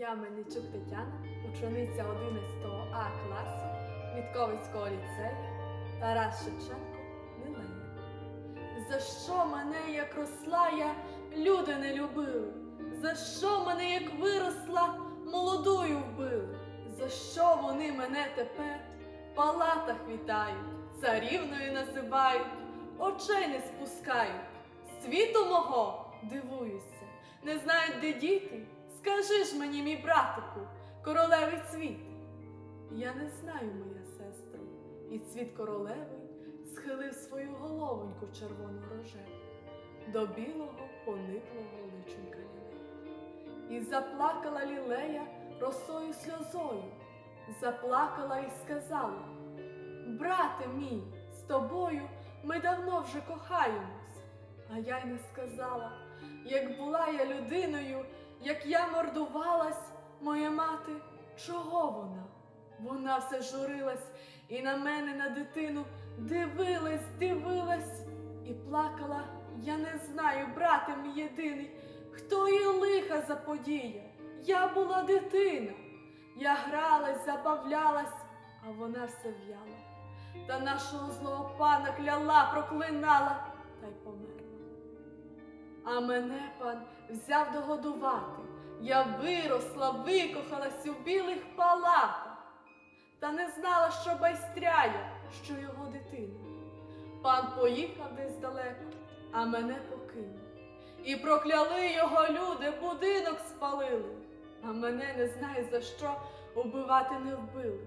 Я Мельничук Тетяна, учениця 11 А класу Квітковицького ліцею Тарас Шевченко Нелея. За що мене, як росла я, люди не любили? За що мене, як виросла, молодою вбили? За що вони мене тепер в палатах вітають, царівною називають, очей не спускають, світу мого дивуюся, не знають, де діти. Скажи ж мені, мій братику, королевий цвіт. Я не знаю, моя сестро, і цвіт королевий схилив свою головоньку червону рожеву до білого пониклого личинка лілея. І заплакала лілея росою сльозою, заплакала і сказала: Брате мій, з тобою ми давно вже кохаємось. А я й не сказала, як була я людиною, як я мордувалась, моя мати, чого вона? Вона все журилась і на мене, на дитину, дивилась, дивилась і плакала. Я не знаю, брате мій єдиний, хто їй лиха заподіяв. Я була дитина. Я гралась, забавлялась, а вона все в'яла. Та нашого злого пана кляла, проклинала та й померла. А мене пан взяв догодувати. Я виросла, викохалась у білих палатах, та не знала, що байстряє, що його дитина. Пан поїхав десь далеко, а мене покинув. І прокляли його люди, будинок спалили, а мене не знає за що убивати не вбили.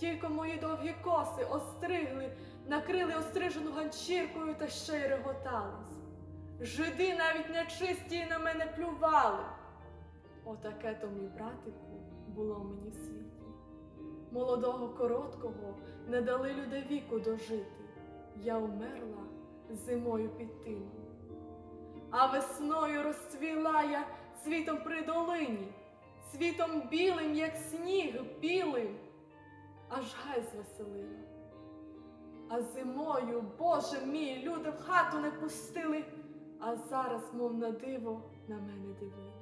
Тільки мої довгі коси остригли, накрили острижену ганчіркою та ще й реготались. Жиди навіть нечисті на мене плювали. Отаке то, мій братику, було мені в світі. Молодого короткого не дали люди віку дожити. Я умерла зимою під тином. А весною розцвіла я цвітом при долині, цвітом білим, як сніг, білим, аж гай звеселила. А зимою, Боже мій, люди в хату не пустили, а зараз, мов на диво, на мене дивились.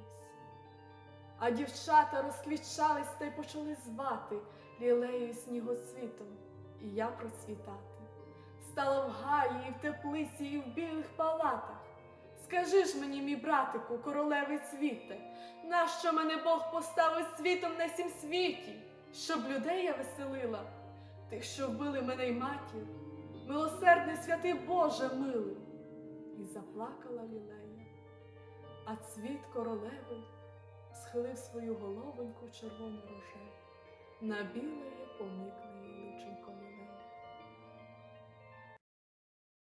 А дівчата розквічались та й почали звати лілею і снігоцвітом, і я процвітати. Стала в гаї, і в теплиці, і в білих палатах. Скажи ж мені, мій братику, королевий цвіте, нащо мене Бог поставив світом на сім світі, щоб людей я веселила, тих, що вбили мене й матір, милосердний святий Боже милий. І заплакала лілея, а цвіт королеви схилив свою головоньку червону роже на біле поникле